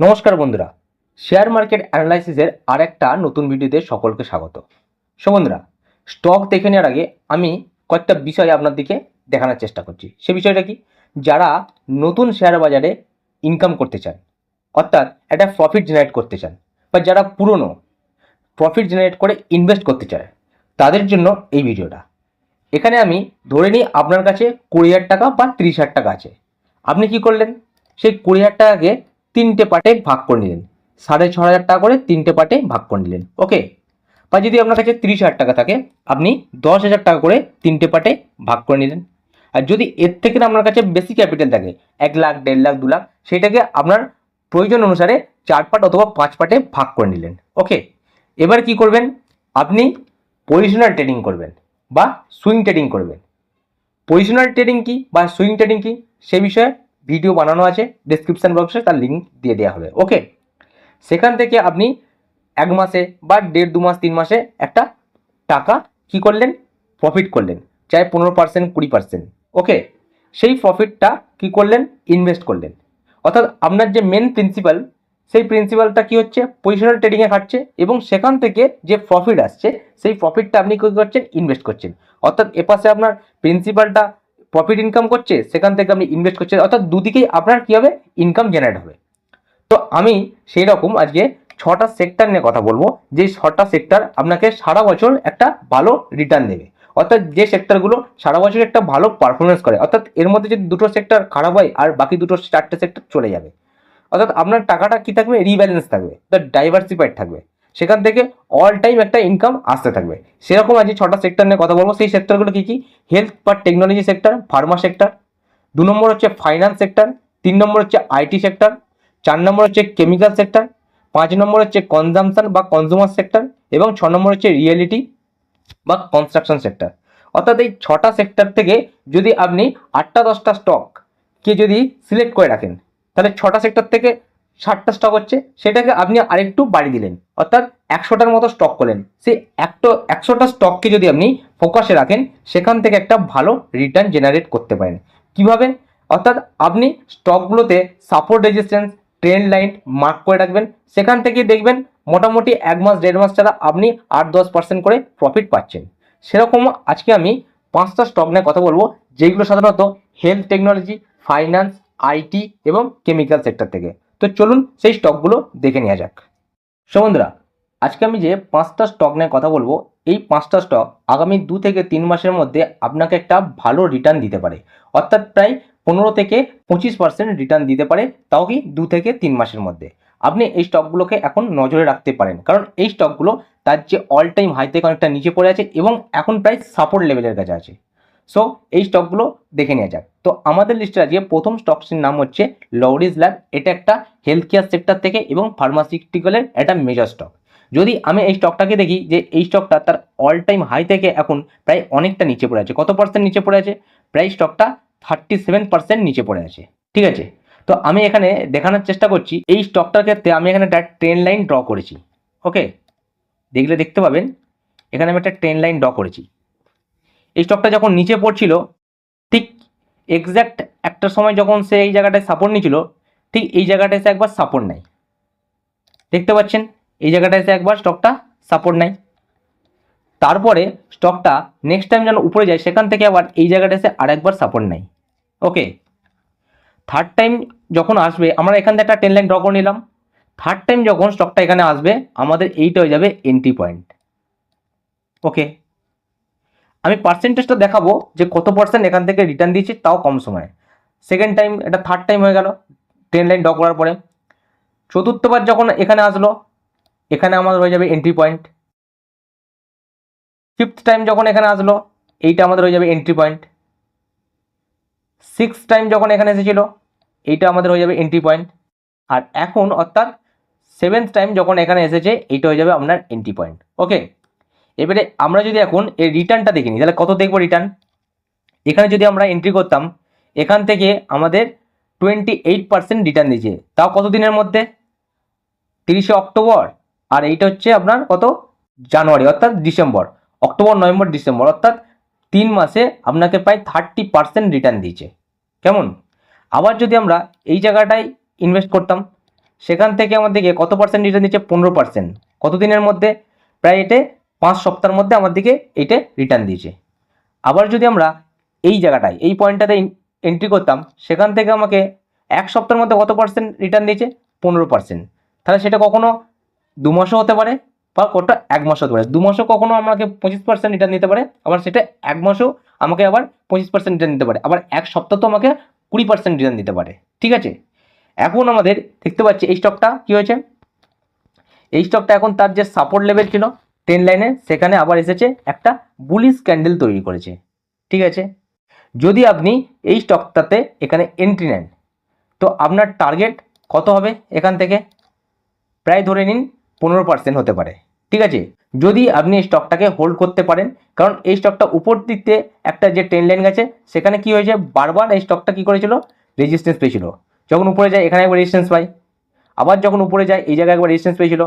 নমস্কার বন্ধুরা, share market অ্যানালাইসিসের আর একটা নতুন ভিডিওতে সকলকে স্বাগত। সো বন্ধুরা স্টক দেখে নেওয়ার আগে আমি কয়েকটা বিষয় আপনার দিকে দেখানোর চেষ্টা করছি। সে বিষয়টা কি? যারা নতুন শেয়ার বাজারে ইনকাম করতে চান, অর্থাৎ একটা প্রফিট জেনারেট করতে চান, বা যারা পুরনো প্রফিট জেনারেট করে ইনভেস্ট করতে চায়, তাদের জন্য এই ভিডিওটা। এখানে আমি ধরে নিই আপনার কাছে কুড়ি হাজার টাকা বা তিরিশ হাজার টাকা আছে। আপনি কি করলেন? সেই কুড়ি হাজার টাকাকে তিনটে পার্টে ভাগ করে নিলেন। সাড়ে ছ হাজার টাকা করে তিনটে পার্টে ভাগ করে নিলেন। ওকে? বা যদি আপনার কাছে তিরিশ হাজার টাকা থাকে, আপনি দশ হাজার টাকা করে তিনটে পার্টে ভাগ করে নিলেন। আর যদি এর থেকে আপনার কাছে বেশি ক্যাপিটাল থাকে, এক লাখ, দেড় লাখ, দু লাখ, সেটাকে আপনার প্রয়োজন অনুসারে চার পার্ট অথবা পাঁচ পার্টে ভাগ করে নিলেন। ওকে? এবার কি করবেন? আপনি পজিশনাল ট্রেডিং করবেন বা সুইং ট্রেডিং করবেন। পজিশনাল ট্রেডিং কি বা সুইং ট্রেডিং কি? সে বিষয়ে ভিডিও বানানো আছে ডিসক্রিপশন বক্সে তার লিঙ্ক দিয়ে দেওয়া হবে। ওকে সেখান থেকে আপনি এক মাসে বা দেড়, দু মাস, তিন মাসে একটা টাকা কি করলেন? প্রফিট করলেন। চাই পনেরো পার্সেন্ট কুড়ি পার্সেন্ট ওকে সেই প্রফিটটা কি করলেন? ইনভেস্ট করলেন। অর্থাৎ আপনার যে মেন প্রিন্সিপাল সেই প্রিন্সিপালটা কি হচ্ছে? পজিশনাল ট্রেডিংয়ে খাটছে এবং সেখান থেকে যে প্রফিট আসছে, সেই প্রফিটটা আপনি কী করছেন? ইনভেস্ট করছেন। অর্থাৎ এপাশে আপনার প্রিন্সিপালটা প্রফিট ইনকাম করছে, সেখান থেকে আপনি ইনভেস্ট করছেন, অর্থাৎ দুদিকেই আপনার কী হবে? ইনকাম জেনারেট হবে। তো আমি সেই রকম আজকে ছটা সেক্টর নিয়ে কথা বলব, যে ছটা সেক্টর আপনাকে সারা বছর একটা ভালো রিটার্ন দেবে। অর্থাৎ যে সেক্টরগুলো সারা বছর একটা ভালো পারফরমেন্স করে, অর্থাৎ এর মধ্যে যদি দুটো সেক্টর খারাপ হয় আর বাকি দুটো চারটে সেক্টর চলে যাবে। অর্থাৎ আপনার টাকাটা কি থাকবে? রিব্যালেন্স থাকবে অর্থাৎ ডাইভার্সিফাইড থাকবে। সেখান থেকে অল টাইম একটা ইনকাম আসতে থাকবে। সেরকম আজকে ছটা সেক্টর নিয়ে কথা বলব। সেই সেক্টরগুলো কী কী? হেলথ বা টেকনোলজি সেক্টর ফার্মা সেক্টর দু নম্বর হচ্ছে ফাইন্যান্স সেক্টর তিন নম্বর হচ্ছে আইটি সেক্টর চার নম্বর হচ্ছে কেমিক্যাল সেক্টর পাঁচ নম্বর হচ্ছে কনজামশন বা কনজিউমার সেক্টর এবং ছ নম্বর হচ্ছে রিয়েলিটি বা কনস্ট্রাকশন সেক্টর অর্থাৎ এই ছটা সেক্টর থেকে যদি আপনি আটটা দশটা স্টক কে যদি সিলেক্ট করে রাখেন, তাহলে ছটা সেক্টর থেকে ষাটটা স্টক হচ্ছে, সেটাকে আপনি আরেকটু বাড়িয়ে দিলেন। অর্থাৎ একশোটার মতো স্টক করলেন। সেই একটো, একশোটা স্টককে যদি আপনি ফোকাসে রাখেন, সেখান থেকে একটা ভালো রিটার্ন জেনারেট করতে পারেন। কীভাবে? অর্থাৎ আপনি স্টকগুলোতে support resistance trend line mark করে রাখবেন। সেখান থেকে দেখবেন মোটামুটি এক মাস, দেড় মাস ছাড়া আপনি আট, দশ পার্সেন্ট করে প্রফিট পাচ্ছেন। সেরকম আজকে আমি পাঁচটা স্টক নিয়ে কথা বলব, যেগুলো সাধারণত হেলথ টেকনোলজি ফাইন্যান্স আইটি এবং কেমিক্যাল সেক্টর থেকে। তো চলুন সেই স্টকগুলো দেখে নেওয়া যাক। বন্ধুরা, আজকে আমি যে পাঁচটা স্টক নিয়ে কথা বলব, এই পাঁচটা স্টক আগামী দু থেকে তিন মাসের মধ্যে আপনাকে একটা ভালো রিটার্ন দিতে পারে। অর্থাৎ প্রায় পনেরো থেকে পঁচিশ পার্সেন্ট রিটার্ন দিতে পারে, তাও কি দু থেকে তিন মাসের মধ্যে। আপনি এই স্টকগুলোকে এখন নজরে রাখতে পারেন, কারণ এই স্টকগুলো তার যে অল টাইম হাই থেকে অনেকটা নিচে পড়ে আছে এবং এখন প্রায় সাপোর্ট লেভেলের কাছে আছে। সো এই স্টকগুলো দেখে নেওয়া যাক। তো আমাদের লিস্টে আজকে প্রথম স্টকটির নাম হচ্ছে লৌরিজ ল্যাব এটা একটা হেলথ কেয়ার সেক্টর থেকে এবং ফার্মাসিউটিক্যালের একটা মেজর স্টক যদি আমি এই স্টকটাকে দেখি যে এই স্টকটা তার অল টাইম হাই থেকে এখন প্রায় অনেকটা নিচে পড়ে আছে। কত পার্সেন্ট নিচে পড়ে আছে? প্রায় স্টকটা থার্টি সেভেন পার্সেন্ট নিচে পড়ে আছে। ঠিক আছে? তো আমি এখানে দেখানোর চেষ্টা করছি, এই স্টকটার ক্ষেত্রে আমি এখানে একটা ট্রেন লাইন ড্র করেছি। ওকে দেখলে দেখতে পাবেন, এখানে আমি একটা ট্রেন লাইন ড্র করেছি। এই স্টকটা যখন নিচে পড়ছিল, ঠিক এক্স্যাক্ট একটা সময় যখন সে এই জায়গাটায় সাপোর্ট নিয়েছিল, ঠিক এই জায়গাটায় এসে একবার সাপোর্ট নেয়। দেখতে পাচ্ছেন, এই জায়গাটায় এসে একবার স্টকটা সাপোর্ট নেয়। তারপরে স্টকটা নেক্সট টাইম যেন উপরে যায়, সেখান থেকে আবার এই জায়গাটা এসে আরেকবার সাপোর্ট নেয়। ওকে থার্ড টাইম যখন আসবে, আমরা এখান থেকে একটা টেন লাইন ড্র করে নিলাম। থার্ড টাইম যখন স্টকটা এখানে আসবে, আমাদের এইটা হয়ে যাবে এন্ট্রি পয়েন্ট ওকে আমি পার্সেন্টেজটা দেখাবো যে কত পার্সেন্ট এখান থেকে রিটার্ন দিয়েছি, তাও কম সময়ে। সেকেন্ড টাইম এটা থার্ড টাইম হয়ে গেল ট্রেন লাইন ড্র করার পরে। চতুর্থবার যখন এখানে আসলো, এখানে আমাদের হয়ে যাবে এন্ট্রি পয়েন্ট ফিফথ টাইম যখন এখানে আসলো, এইটা আমাদের হয়ে যাবে এন্ট্রি পয়েন্ট সিক্স টাইম যখন এখানে এসেছিল, এইটা আমাদের হয়ে যাবে এন্ট্রি পয়েন্ট আর এখন অর্থাৎ সেভেন্থ টাইম যখন এখানে এসেছে, এইটা হয়ে যাবে আপনার এন্ট্রি পয়েন্ট ওকে এবারে আমরা যদি এখন এই রিটার্নটা দেখে নিই, তাহলে কত দেখব রিটার্ন এখানে যদি আমরা এন্ট্রি করতাম, এখান থেকে আমাদের টোয়েন্টি এইট পার্সেন্ট রিটার্ন দিয়েছে। তাও কত দিনের মধ্যে? তিরিশে অক্টোবর। আর এইটা হচ্ছে আপনার কত? জানুয়ারি, অর্থাৎ ডিসেম্বর। অক্টোবর, নভেম্বর, ডিসেম্বর, অর্থাৎ তিন মাসে আপনাকে প্রায় থার্টি পার্সেন্ট রিটার্ন দিয়েছে। কেমন? আবার যদি আমরা এই জায়গাটায় ইনভেস্ট করতাম, সেখান থেকে আমাদেরকে কত পার্সেন্ট রিটার্ন দিচ্ছে পনেরো পার্সেন্ট কত দিনের মধ্যে? প্রায় এটে পাঁচ সপ্তাহের মধ্যে আমার দিকে এইটা রিটার্ন দিয়েছে। আবার যদি আমরা এই জায়গাটায়, এই পয়েন্টটাতে এন্ট্রি করতাম, সেখান থেকে আমাকে এক সপ্তাহের মধ্যে কত পার্সেন্ট রিটার্ন দিয়েছে? পনেরো পার্সেন্ট তাহলে সেটা কখনো দু মাসও হতে পারে বা কোটা এক মাসও হতে পারে। দু মাসও কখনো আমাকে পঁচিশ পার্সেন্ট রিটার্ন দিতে পারে, আবার সেটা এক মাসও আমাকে আবার পঁচিশ পার্সেন্ট রিটার্ন দিতে পারে। আবার এক সপ্তাহ তো আমাকে কুড়ি পার্সেন্ট রিটার্ন দিতে পারে। ঠিক আছে? এখন আমাদের দেখতে পাচ্ছি এই স্টকটা কী হয়েছে? এই স্টকটা এখন তার যে সাপোর্ট লেভেল ছিল টেন লাইনে সেখানে আবার এসেছে একটা বুলিশ ক্যান্ডেল তৈরি করেছে। ঠিক আছে? যদি আপনি এই স্টকটাতে এখানে এন্ট্রি নেন, তো আপনার টার্গেট কত হবে এখান থেকে? প্রায় ধরে নিন পনেরো পার্সেন্ট হতে পারে। ঠিক আছে? যদি আপনি এই স্টকটাকে হোল্ড করতে পারেন, কারণ এই স্টকটা উপর দিয়ে একটা যে ট্রেন লাইন গেছে, সেখানে কি হয়েছে? বারবার এই স্টকটা কি করেছিল? রেজিস্ট্যান্স পেয়েছিল। যখন উপরে যায়, এখানে একবার রেজিস্ট্যান্স পাই। আবার যখন উপরে যায়, এই জায়গায় একবার রেজিস্ট্যান্স পেয়েছিল।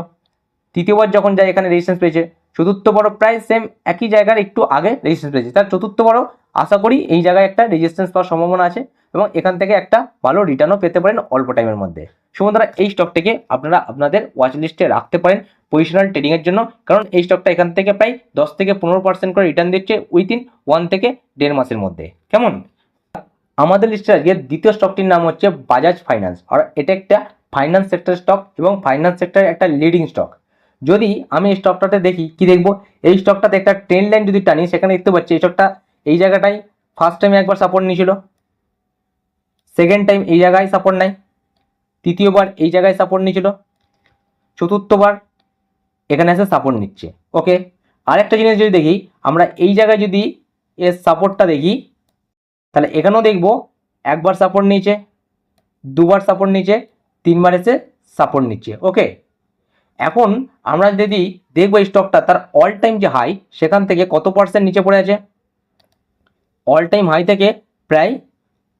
তৃতীয়বার যখন যায় এখানে রেজিস্ট্যান্স পেয়েছে, চতুর্থ বড় প্রায় সেম একই জায়গার একটু আগে রেজিস্ট্যান্স পেয়েছে। তার চতুর্থ বড়, আশা করি এই জায়গায় একটা রেজিস্ট্যান্স পাওয়ার সম্ভাবনা আছে এবং এখান থেকে একটা ভালো রিটার্নও পেতে পারেন অল্প টাইমের মধ্যে। সুতরাং এই স্টকটিকে আপনারা আপনাদের ওয়াচ লিস্টে রাখতে পারেন পজিশনাল ট্রেডিংয়ের জন্য, কারণ এই স্টকটা এখান থেকে প্রায় দশ থেকে পনেরো পার্সেন্ট করে রিটার্ন দিচ্ছে উইথিন ওয়ান থেকে দেড় মাসের মধ্যে। কেমন? আমাদের লিস্টে আজকে দ্বিতীয় স্টকটির নাম হচ্ছে বাজাজ ফাইন্যান্স আর এটা একটা ফাইন্যান্স সেক্টর স্টক এবং ফাইন্যান্স সেক্টরের একটা লিডিং স্টক যদি আমি এই স্টকটাতে দেখি, কি দেখব? এই স্টকটাতে একটা ট্রেন লাইন যদি টানি, সেখানে দেখতে পাচ্ছি এই স্টকটা এই জায়গাটায় ফার্স্ট টাইমে একবার সাপোর্ট নিয়েছিল। সেকেন্ড টাইম এই জায়গায় সাপোর্ট নাই। তৃতীয়বার এই জায়গায় সাপোর্ট নিয়েছিল। চতুর্থবার এখানে এসে সাপোর্ট নিচ্ছে। ওকে আরেকটা জিনিস যদি দেখি, আমরা এই জায়গায় যদি এর সাপোর্টটা দেখি, তাহলে এখানেও দেখব একবার সাপোর্ট নিয়েছে, দুবার সাপোর্ট নিচ্ছে তিনবার এসে সাপোর্ট নিচ্ছে। ওকে এখন আমরা যদি দেখব এই স্টকটা তার অল টাইম যে হাই সেখান থেকে কত পার্সেন্ট নিচে পড়ে আছে? অল টাইম হাই থেকে প্রায়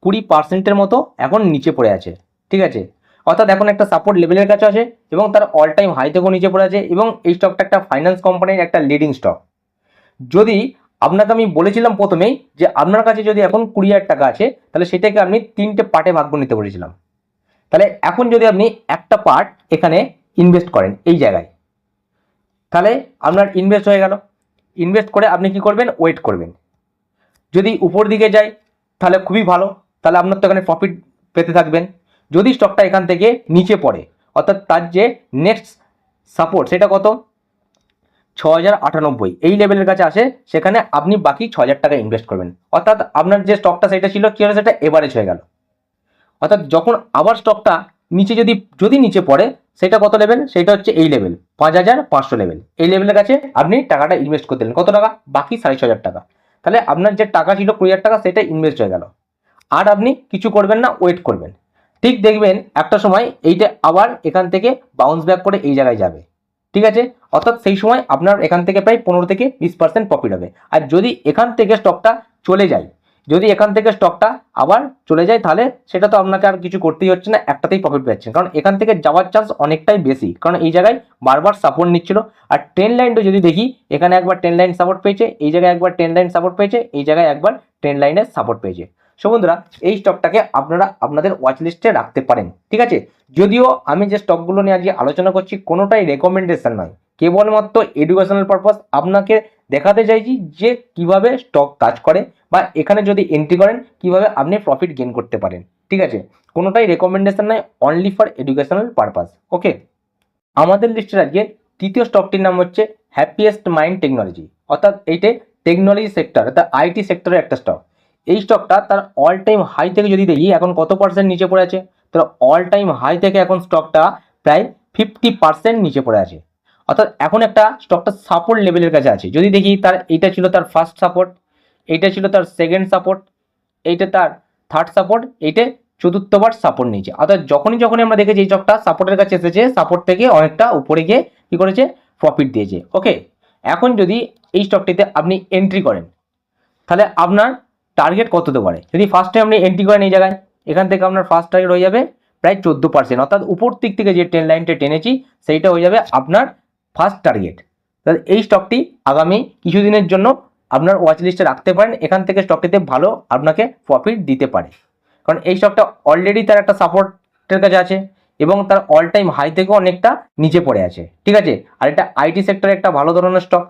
কুড়ি পার্সেন্টের মতো এখন নিচে পড়ে আছে, ঠিক আছে? অর্থাৎ এখন একটা সাপোর্ট লেভেলের কাছে আছে এবং তার অল টাইম হাই থেকেও নিচে পড়ে আছে এবং এই স্টকটা একটা ফাইন্যান্স কোম্পানির একটা লিডিং স্টক যদি আপনাকে আমি বলেছিলাম প্রথমেই যে আপনার কাছে যদি এখন কুড়ি হাজার টাকা আছে, তাহলে সেটাকে আপনি তিনটে পার্টে ভাগ নিতে বলেছিলাম। তাহলে এখন যদি আপনি একটা পার্ট এখানে ইনভেস্ট করেন এই জায়গায়। তাহলে আপনার ইনভেস্ট হয়ে গেল। ইনভেস্ট করে আপনি কি করবেন? ওয়েট করবেন। যদি উপর দিকে যায় তাহলে খুবই ভালো। তাহলে আপনার তো এখানে প্রফিট পেতে থাকবেন। যদি স্টকটা এখান থেকে নিচে পড়ে, অর্থাৎ তার যে নেক্সট সাপোর্ট সেটা কত? ছ হাজার আটানব্বই। এই লেভেলের কাছে আসে, সেখানে আপনি বাকি ছ হাজার টাকা ইনভেস্ট করবেন। অর্থাৎ আপনার যে স্টকটা সেটা ছিল কী হলো? সেটা এভারেজ হয়ে গেল। অর্থাৎ যখন আবার স্টকটা নিচে যদি যদি নিচে পড়ে, সেটা কত লেভেল সেটা হচ্ছে এই লেভেল পাঁচ হাজার পাঁচশো লেভেল এই লেভেলের কাছে আপনি টাকাটা ইনভেস্ট করতে দিলেন। কত টাকা? বাকি সাড়ে ছ হাজার টাকা। তাহলে আপনার যে টাকা ছিল কুড়ি হাজার টাকা, সেটা ইনভেস্ট হয়ে গেল। আর আপনি কিছু করবেন না ওয়েট করবেন। ঠিক দেখবেন, একটা সময় এইটা আবার এখান থেকে বাউন্স ব্যাক করে এই জায়গায় যাবে। ঠিক আছে? অর্থাৎ সেই সময় আপনার এখান থেকে প্রায় পনেরো থেকে বিশ পার্সেন্ট প্রফিট হবে। আর যদি এখান থেকে স্টকটা চলে যায় যদি এখান থেকে স্টকটা আবার চলে যায়, তাহলে সেটা তো আপনাকে আর কিছু করতেই হচ্ছে না, একটাতেই প্রফিট পাচ্ছেন। কারণ এখান থেকে যাওয়ার চান্স অনেকটাই বেশি। কারণ এই জায়গায় বারবার সাপোর্ট নিচ্ছিল। আর ট্রেন লাইনটা যদি দেখি, এখানে একবার ট্রেন লাইন সাপোর্ট পেয়েছে, এই জায়গায় একবার ট্রেন লাইন সাপোর্ট পেয়েছে, এই জায়গায় একবার ট্রেন লাইনের সাপোর্ট পেয়েছে। সো বন্ধুরা, এই স্টকটাকে আপনারা আপনাদের ওয়াচ লিস্টে রাখতে পারেন। ঠিক আছে? যদিও আমি যে স্টকগুলো নিয়ে আজকে আলোচনা করছি, কোনোটাই রেকমেন্ডেশন নয়। কেবলমাত্র এডুকেশনাল পারপাস আপনাকে দেখাতে চাইছি যে কীভাবে স্টক কাজ করে বা এখানে যদি এন্ট্রি করেন, কীভাবে আপনি প্রফিট গেন করতে পারেন। ঠিক আছে? কোনোটাই রেকমেন্ডেশন নয় only for educational purpose okay আমাদের লিস্টের আজকে তৃতীয় স্টকটির নাম হচ্ছে হ্যাপিয়েস্ট মাইন্ড টেকনোলজি অর্থাৎ এইটা টেকনোলজি সেক্টর অর্থাৎ আইটি সেক্টরের একটা স্টক এই স্টকটা তার অল টাইম হাই থেকে যদি দেখি, এখন কত পার্সেন্ট নিচে পড়ে আছে? তার অল টাইম হাই থেকে এখন স্টকটা প্রায় ফিফটি পার্সেন্ট নিচে পড়ে আছে। অর্থাৎ এখন একটা স্টকটা সাপোর্ট লেভেলের কাছে আছে। যদি দেখি তার এইটা ছিল তার ফার্স্ট সাপোর্ট এইটা ছিল তার সেকেন্ড সাপোর্ট এইটা তার থার্ড সাপোর্ট এইটা চতুর্থবার সাপোর্ট নিয়েছে। অর্থাৎ যখনই যখনই আমরা দেখেছি এই স্টকটা সাপোর্টের কাছে এসেছে সাপোর্ট থেকে অনেকটা উপরে গিয়ে কী করেছে? প্রফিট দিয়েছে। ওকে এখন যদি এই স্টকটিতে আপনি এন্ট্রি করেন, তাহলে আপনার টার্গেট কত হতে পারে? যদি ফার্স্ট টাইম আপনি এন্ট্রি করেন এই জায়গায়, এখান থেকে আপনার ফার্স্ট টার্গেট হয়ে যাবে প্রায় চোদ্দ পার্সেন্ট অর্থাৎ উপর দিক থেকে যে ট্রেন লাইনটা টেনেছি, সেইটা হয়ে যাবে আপনার ফার্স্ট টার্গেট তাহলে এই স্টকটি আগামী কিছুদিনের জন্য আপনার ওয়াচ লিস্টে রাখতে পারেন। এখান থেকে স্টকটিতে ভালো আপনাকে প্রফিট দিতে পারে। কারণ এই স্টকটা অলরেডি তার একটা সাপোর্টের কাছে আছে এবং তার অল টাইম হাই থেকেও অনেকটা নিচে পড়ে আছে। ঠিক আছে? আর এটা আইটি সেক্টরে একটা ভালো ধরনের স্টক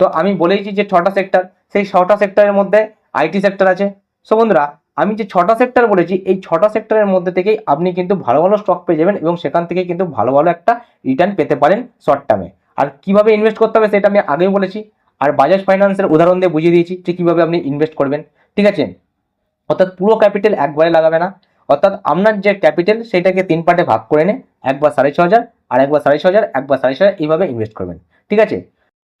তো আমি বলেইছি যে ছটা সেক্টর সেই ছটা সেক্টরের মধ্যে আইটি সেক্টর আছে। সো বন্ধুরা, আমি যে ছটা সেক্টর বলেছি, এই ছটা সেক্টরের মধ্যে থেকেই আপনি কিন্তু ভালো ভালো স্টক পেয়ে যাবেন এবং সেখান থেকে কিন্তু ভালো ভালো একটা রিটার্ন পেতে পারেন শর্ট টার্মে আর কীভাবে ইনভেস্ট করতে হবে সেটা আমি আগেই বলেছি। আর বাজাজ ফাইন্যান্সের উদাহরণ দিয়ে বুঝিয়ে দিয়েছি যে কীভাবে আপনি ইনভেস্ট করবেন। ঠিক আছে? অর্থাৎ পুরো ক্যাপিটাল একবারে লাগাবে না। অর্থাৎ আপনার যে ক্যাপিটাল সেটাকে তিন পার্টে ভাগ করে নে একবার সাড়ে ছ হাজার আর একবার সাড়ে ছ হাজার, একবার সাড়ে ছ হাজার এইভাবে ইনভেস্ট করবেন। ঠিক আছে?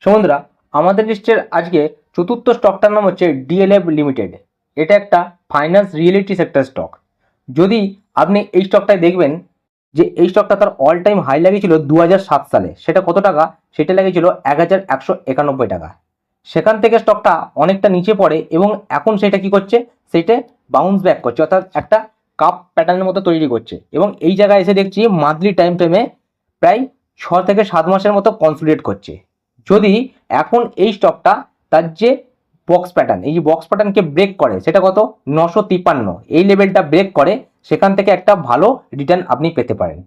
সো বন্ধুরা, আমাদের লিস্টের আজকে চতুর্থ স্টকটার নাম হচ্ছে ডিএলএফ লিমিটেড এটা একটা ফাইন্যান্স রিয়েলিটি সেক্টর স্টক যদি আপনি এই স্টকটায় দেখবেন যে এই স্টকটা তার অল টাইম হাই লাগিয়েছিল দু হাজার সাত সালে। সেটা কত টাকা? সেটা লাগিয়েছিল এক হাজার একশো একানব্বই টাকা। সেখান থেকে স্টকটা অনেকটা নিচে পড়ে এবং এখন সেটা কি করছে? সেটা বাউন্স ব্যাক করছে। অর্থাৎ একটা কাপ প্যাটার্নের মতো তৈরি করছে। এবং এই জায়গায় এসে দেখছি মান্থলি টাইম ফ্রেমে প্রায় ছ থেকে সাত মাসের মতো কনসুলেট করছে। যদি এখন এই স্টকটা তার যে বক্স প্যাটার্ন এই যে বক্স প্যাটার্নকে ব্রেক করে, সেটা কত? নশো এই লেভেলটা ব্রেক করে সেখান থেকে একটা ভালো রিটার্ন আপনি পেতে পারেন।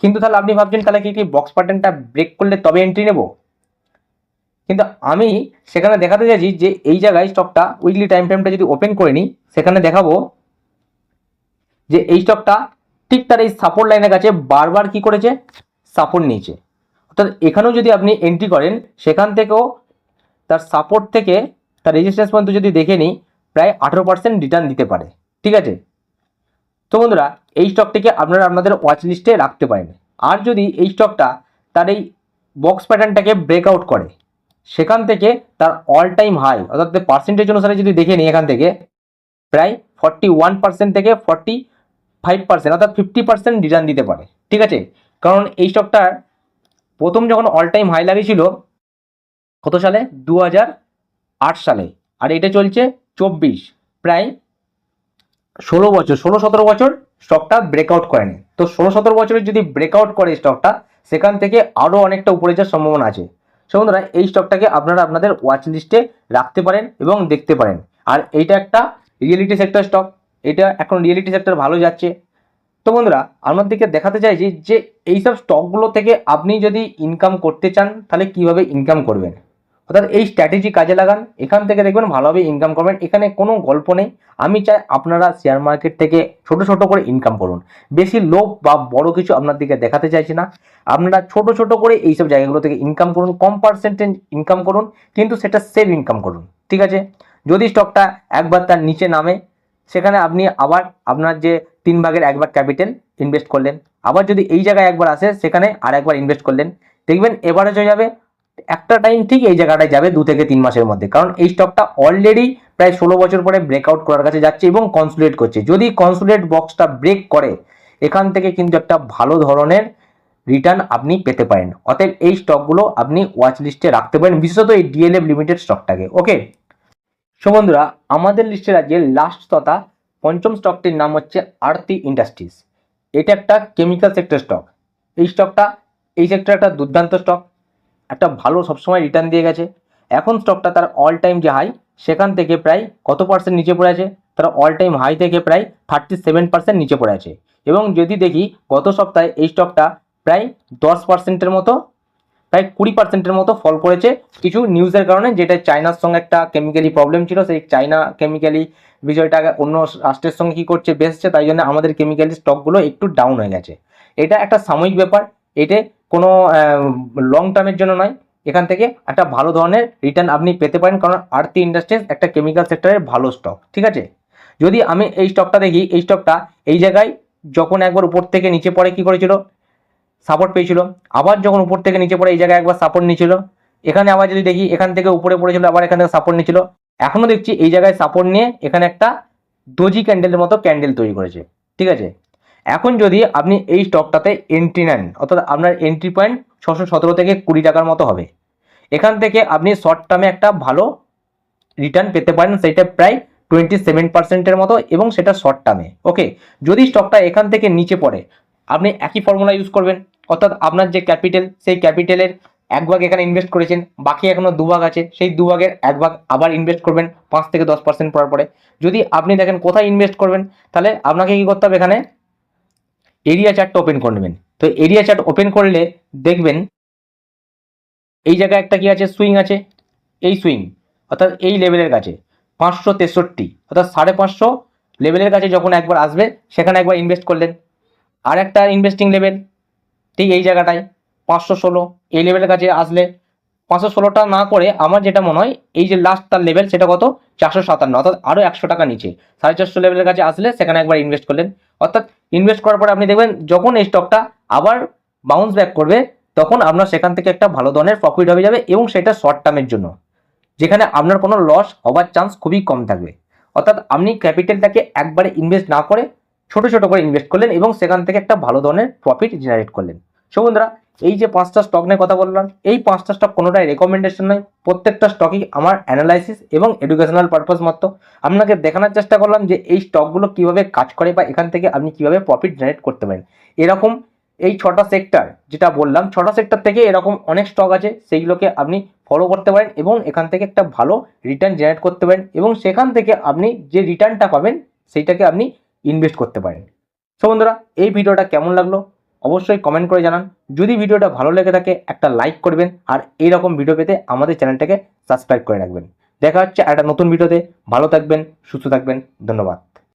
কিন্তু তাহলে আপনি ভাবছেন, তাহলে কি কি বক্স প্যাটার্নটা ব্রেক করলে তবে এন্ট্রি নেব? কিন্তু আমি সেখানে দেখাতে চাইছি যে এই জায়গায় স্টকটা উইকলি টাইম ফ্রেমটা যদি ওপেন করে নিই, সেখানে দেখাবো যে এই স্টকটা ঠিক তার এই সাপোর্ট লাইনের কাছে বারবার কি করেছে? সাপোর্ট নিয়েছে। অর্থাৎ এখানেও যদি আপনি এন্ট্রি করেন, সেখান থেকেও তার সাপোর্ট থেকে তার রেজিস্ট্যান্স পর্যন্ত যদি দেখে নিই, প্রায় আঠেরো পার্সেন্ট রিটার্ন দিতে পারে। ঠিক আছে? তো বন্ধুরা, এই স্টকটিকে আপনারা আপনাদের ওয়াচ লিস্টে রাখতে পারেন। আর যদি এই স্টকটা তার এই বক্স প্যাটার্নটাকে ব্রেকআউট করে, সেখান থেকে তার অল টাইম হাই অর্থাৎ পার্সেন্টেজ অনুসারে যদি দেখে নিই এখান থেকে, প্রায় ফর্টি ওয়ান পার্সেন্ট থেকে ফর্টি ফাইভ পার্সেন্ট অর্থাৎ ফিফটি পার্সেন্ট রিটার্ন দিতে পারে। ঠিক আছে? কারণ এই স্টকটার প্রথম যখন অল টাইম হাই লাগিয়েছিল, কত সালে? দু হাজার আট সালে। আর এটা চলছে চব্বিশ, প্রায় ষোলো বছর, ষোলো, সতেরো বছর স্টকটা ব্রেকআউট করেনি। তো ষোলো, সতেরো বছরের যদি ব্রেকআউট করে স্টকটা সেখান থেকে আরও অনেকটা উপরে যাওয়ার সম্ভাবনা আছে। সো বন্ধুরা, এই স্টকটাকে আপনারা আপনাদের ওয়াচ লিস্টে রাখতে পারেন এবং দেখতে পারেন। আর এইটা একটা রিয়েলিটি সেক্টর স্টক এটা এখন রিয়েলিটি সেক্টর ভালো যাচ্ছে। তো বন্ধুরা আমার দিকে দেখাতে চাইছি যে, এইসব স্টকগুলো থেকে আপনি যদি ইনকাম করতে চান, তাহলে কীভাবে ইনকাম করবেন? অর্থাৎ এই স্ট্র্যাটেজি কাজে লাগান। এখান থেকে দেখবেন ভালোভাবে ইনকাম করবেন। এখানে কোনো গল্প নেই। আমি চাই আপনারা শেয়ার মার্কেট থেকে ছোট ছোট করে ইনকাম করুন। বেশি লোভ বা বড় কিছু আপনার দিকে দেখাতে চাইছি না। আপনারা ছোট ছোট করে এইসব জায়গাগুলো থেকে ইনকাম করুন। কম পার্সেন্টেজ ইনকাম করুন। কিন্তু সেটা সেভ ইনকাম করুন। ঠিক আছে? যদি স্টকটা একবার তার নিচে নামে, সেখানে আপনি আবার আপনার যে তিন ভাগের একবার ক্যাপিটাল ইনভেস্ট করলেন। আবার যদি এই জায়গায় একবার আসে, সেখানে আর একবার ইনভেস্ট করলেন। দেখবেন এভারেজ হয়ে যাবে। একটা টাইম ঠিক এই জায়গাটায় যাবে দু থেকে তিন মাসের মধ্যে। কারণ এই স্টকটা অলরেডি প্রায় ষোলো বছর পরে ব্রেকআউট করার কাছে যাচ্ছে এবং কনসুলেট করছে। যদি কনসুলেট বক্সটা ব্রেক করে, এখান থেকে কিন্তু একটা ভালো ধরনের রিটার্ন আপনি পেতে পারেন। অতএব এই স্টকগুলো আপনি ওয়াচ লিস্টে রাখতে পারেন, বিশেষত এই ডিএলএফ লিমিটেড স্টকটাকে ওকে সো বন্ধুরা, আমাদের লিস্টের আজকে লাস্ট তথা পঞ্চম স্টকটির নাম হচ্ছে আরতি ইন্ডাস্ট্রিজ এটা একটা কেমিক্যাল সেক্টর স্টক এই স্টকটা এই সেক্টর একটা দুর্দান্ত স্টক একটা ভালো সবসময় রিটার্ন দিয়ে গেছে। এখন স্টকটা তার অল টাইম যে হাই সেখান থেকে প্রায় কত পার্সেন্ট নিচে পড়ে আছে? তার অল টাইম হাই থেকে প্রায় থার্টি সেভেন পার্সেন্ট নিচে পড়ে আছে। এবং যদি দেখি, গত সপ্তাহে এই স্টকটা প্রায় দশ পার্সেন্টের মতো, প্রায় কুড়ি পার্সেন্টের মতো ফল করেছে। কিছু নিউজের কারণে, যেটা চায়নার সঙ্গে একটা কেমিক্যালি প্রবলেম ছিল, সেই চায়না কেমিক্যালি বিষয়টা অন্য রাষ্ট্রের সঙ্গে কী করছে বেসছে তাই জন্য আমাদের কেমিক্যালি স্টকগুলো একটু ডাউন হয়ে গেছে। এটা একটা সাময়িক ব্যাপার। এটা কোনো লং টার্মের জন্য নয়। এখান থেকে একটা ভালো ধরনের রিটার্ন আপনি পেতে পারেন, কারণ আরতি ইন্ডাস্ট্রিজ একটা কেমিক্যাল সেক্টরের ভালো স্টক ঠিক আছে? যদি আমি এই স্টকটা দেখি, এই স্টকটা এই জায়গায় যখন একবার উপর থেকে নিচে পড়ে কি করেছিল? সাপোর্ট পেয়েছিল। আবার যখন উপর থেকে নিচে পড়ে এই জায়গায় একবার সাপোর্ট নিয়েছিল। এখানে আবার যদি দেখি, এখান থেকে উপরে পড়েছিল, আবার এখান থেকে সাপোর্ট নিয়েছিল। এখনও দেখছি এই জায়গায় সাপোর্ট নিয়ে এখানে একটা দোজি ক্যান্ডেলের মতো ক্যান্ডেল তৈরি করেছে, ঠিক আছে? এখন যদি আপনি এই স্টকটাতে এন্ট্রি নেন, অর্থাৎ আপনার এন্ট্রি পয়েন্ট ছশো সতেরো থেকে কুড়ি টাকার মতো হবে। এখান থেকে আপনি শর্ট টার্মে একটা ভালো রিটার্ন পেতে পারেন, সেটা প্রায় টোয়েন্টি সেভেন পার্সেন্টের মতো এবং সেটা শর্ট টার্মে ওকে যদি স্টকটা এখান থেকে নিচে পড়ে, আপনি একই ফর্মুলা ইউজ করবেন, অর্থাৎ আপনার যে ক্যাপিটাল সেই ক্যাপিটালের এক ভাগ এখানে ইনভেস্ট করেছেন, বাকি এখনও দু ভাগ আছে, সেই দু ভাগের এক ভাগ আবার ইনভেস্ট করবেন পাঁচ থেকে দশ পার্সেন্ট পড়ার পরে। যদি আপনি দেখেন কোথায় ইনভেস্ট করবেন, তাহলে আপনাকে কী করতে হবে এখানে এরিয়া চার্টটা ওপেন করে নেবেন। তো এরিয়া চার্ট ওপেন করলে দেখবেন এই জায়গায় একটা কি আছে? সুইং আছে। এই সুইং অর্থাৎ এই লেভেলের কাছে। পাঁচশো তেষট্টি, অর্থাৎ সাড়ে পাঁচশো লেভেলের কাছে যখন একবার আসবে, সেখানে একবার ইনভেস্ট করলেন। আর একটা ইনভেস্টিং লেভেল ঠিক এই জায়গাটায়, পাঁচশো ষোলো, এই লেভেলের কাছে আসলে পাঁচশো ষোলোটা না করে আমার যেটা মনে হয়, এই যে লাস্ট তার লেভেল সেটা কত? চারশো সাতান্ন, অর্থাৎ আরও একশো টাকা নিচে। সাড়ে চারশো লেভেলের কাছে আসলে সেখানে একবার ইনভেস্ট করলেন। অর্থাৎ ইনভেস্ট করার পরে আপনি দেখবেন, যখন এই স্টকটা আবার বাউন্স ব্যাক করবে, তখন আপনার সেখান থেকে একটা ভালো ধরনের প্রফিট হয়ে যাবে এবং সেটা শর্ট টার্মের জন্য। যেখানে আপনার কোনো লস হওয়ার চান্স খুবই কম থাকবে। অর্থাৎ আপনি ক্যাপিটালটাকে একবারে ইনভেস্ট না করে, ছোট ছোট করে ইনভেস্ট করলেন এবং সেখান থেকে একটা ভালো ধরনের প্রফিট জেনারেট করলেন। সো বন্ধুরা, এই যে পাঁচটা স্টক নিয়ে কথা বললাম, এই পাঁচটা স্টক কোনোটাই রেকমেন্ডেশন নয়। প্রত্যেকটা স্টকই আমার অ্যানালাইসিস এবং এডুকেশনাল পারপাস মাত্র। আপনাকে দেখানোর চেষ্টা করলাম যে এই স্টকগুলো কীভাবে কাজ করে বা এখান থেকে আপনি কীভাবে প্রফিট জেনারেট করতে পারেন। এরকম এই ছটা সেক্টর যেটা বললাম, ছটা সেক্টর থেকে এরকম অনেক স্টক আছে, সেইগুলোকে আপনি ফলো করতে পারেন এবং এখান থেকে একটা ভালো রিটার্ন জেনারেট করতে পারেন এবং সেখান থেকে আপনি যে রিটার্নটা পাবেন, সেইটাকে আপনি ইনভেস্ট করতে পারেন। সো বন্ধুরা, এই ভিডিওটা কেমন লাগল? অবশ্যই কমেন্ট করে জানান। যদি ভিডিওটা ভালো লেগে থাকে, একটা লাইক করবেন আর এইরকম ভিডিও পেতে আমাদের চ্যানেলটাকে সাবস্ক্রাইব করে রাখবেন। দেখা হচ্ছে একটা নতুন ভিডিওতে ভালো থাকবেন, সুস্থ থাকবেন, ধন্যবাদ।